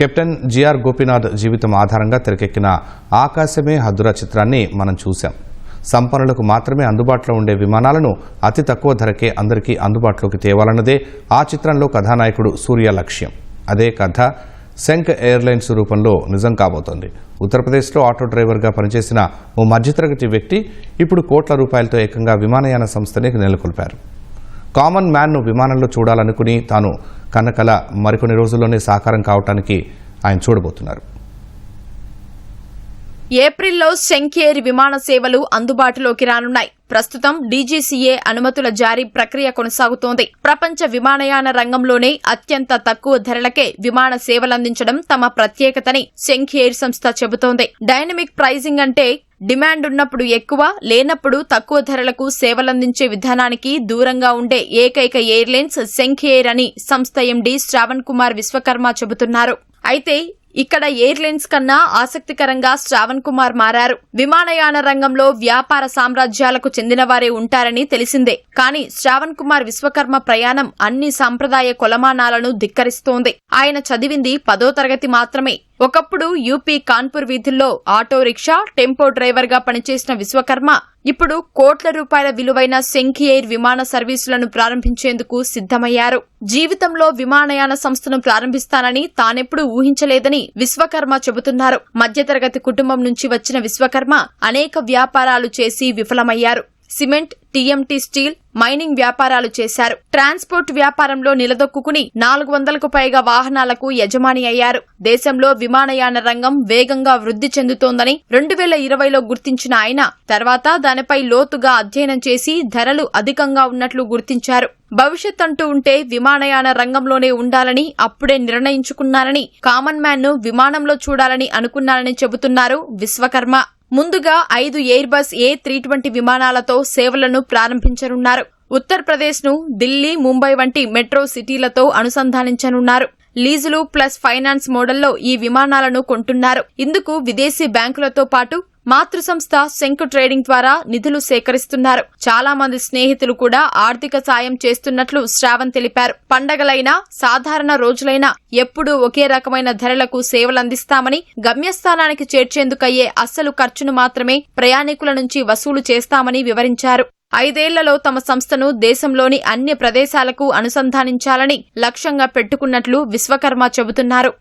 Captain GR Gopinath జీవితం ఆధారంగా తెరకెక్కిన ఆకాశమే హద్దురా చిత్రాన్ని మనం చూశాం. సంపన్నులకు మాత్రమే అందుబాటులో ఉండే విమానాలను అతి తక్కువ ధరకే అందరికీ అందుబాటులోకి తేవాలన్నదే ఆ చిత్రంలో కథానాయకుడు సూర్య లక్ష్యం. అదే కథ సెంక్ ఎయిర్లైన్స్ రూపంలో నిజం కాబోతోంది. ఉత్తరప్రదేశ్లో ఆటో డ్రైవర్గా పనిచేసిన ఓ మధ్యతరగతి వ్యక్తి ఇప్పుడు కోట్ల రూపాయలతో ఏకంగా విమానయాన సంస్థని నెలకొల్పారు. కామన్ మ్యాన్ను విమానంలో చూడాలనుకుని తాను కన్నకల మరికొన్ని రోజుల్లోనే సాకారం కావటానికి ఆయన చూడబోతున్నారు. ఏప్రిల్లో శంఖేర్ విమాన సేవలు అందుబాటులోకి రానున్నాయి. ప్రస్తుతం డీజీసీఏ అనుమతుల జారీ ప్రక్రియ కొనసాగుతోంది. ప్రపంచ విమానయాన రంగంలోనే అత్యంత తక్కువ ధరలకే విమాన సేవలందించడం తమ ప్రత్యేకతని శంఖేర్ సంస్థ చెబుతోంది. డైనమిక్ ప్రైజింగ్ అంటే డిమాండ్ ఉన్నప్పుడు ఎక్కువ లేనప్పుడు తక్కువ ధరలకు సేవలందించే విధానానికి దూరంగా ఉండే ఏకైక ఎయిర్లైన్స్ శంఖేర్ అని సంస్థ ఎండీ శ్రావణ్ కుమార్ విశ్వకర్మ చెబుతున్నారు. అయితే ఇక్కడ ఎయిర్లైన్స్ కన్నా ఆసక్తికరంగా శ్రావణ్ కుమార్ మారారు. విమానయాన రంగంలో వ్యాపార సామ్రాజ్యాలకు చెందినవారే ఉంటారని తెలిసిందే. కానీ శ్రావణ్ కుమార్ విశ్వకర్మ ప్రయాణం అన్ని సాంప్రదాయ కొలమానాలను ధిక్కరిస్తోంది. ఆయన చదివింది పదో తరగతి మాత్రమే. ఒకప్పుడు యూపీ కాన్పూర్ వీధుల్లో ఆటో రిక్షా టెంపో డ్రైవర్గా పనిచేసిన విశ్వకర్మ ఇప్పుడు కోట్ల రూపాయల విలువైన శంఖి ఎయిర్ విమాన సర్వీసులను ప్రారంభించేందుకు సిద్ధమయ్యారు. జీవితంలో విమానయాన సంస్థను ప్రారంభిస్తానని తానెప్పుడు ఊహించలేదని విశ్వకర్మ చెబుతున్నారు. మధ్యతరగతి కుటుంబం నుంచి వచ్చిన విశ్వకర్మ అనేక వ్యాపారాలు చేసి విఫలమయ్యారు. సిమెంట్ టీఎంటీ స్టీల్ మైనింగ్ వ్యాపారాలు చేశారు. ట్రాన్స్పోర్ట్ వ్యాపారంలో నిలదొక్కుని నాలుగు వందలకు పైగా వాహనాలకు యజమాని అయ్యారు. దేశంలో విమానయాన రంగం వేగంగా వృద్ధి చెందుతోందని రెండు వేల ఇరవైలో గుర్తించిన ఆయన తర్వాత దానిపై లోతుగా అధ్యయనం చేసి ధరలు అధికంగా ఉన్నట్లు గుర్తించారు. భవిష్యత్ అంటూ ఉంటే విమానయాన రంగంలోనే ఉండాలని అప్పుడే నిర్ణయించుకున్నారని కామన్ మ్యాన్ను విమానంలో చూడాలని అనుకున్నారని చెబుతున్నారు విశ్వకర్మ. ముందుగా ఐదు Airbus A three twenty విమానాలతో సేవలను ప్రారంభించనున్నారు. ఉత్తరప్రదేశ్ను ఢిల్లీ ముంబై వంటి మెట్రో సిటీలతో అనుసంధానించనున్నారు. లీజులు ప్లస్ ఫైనాన్స్ మోడల్లో ఈ విమానాలను కొంటున్నారు. ఇందుకు విదేశీ బ్యాంకులతో పాటు మాతృ సంస్థ శంకు ట్రేడింగ్ ద్వారా నిధులు సేకరిస్తున్నారు. చాలా మంది స్నేహితులు కూడా ఆర్థిక సాయం చేస్తున్నట్లు శ్రావణ్ తెలిపారు. పండగలైనా సాధారణ రోజులైనా ఎప్పుడూ ఒకే రకమైన ధరలకు సేవలందిస్తామని గమ్యస్థానానికి చేర్చేందుకయ్యే అస్సలు ఖర్చును మాత్రమే ప్రయాణికుల నుంచి వసూలు చేస్తామని వివరించారు. ఐదేళ్ళలో తమ సంస్థను దేశంలోని అన్ని ప్రదేశాలకు అనుసంధానించాలని లక్ష్యంగా పెట్టుకున్నట్లు విశ్వకర్మ చెబుతున్నారు.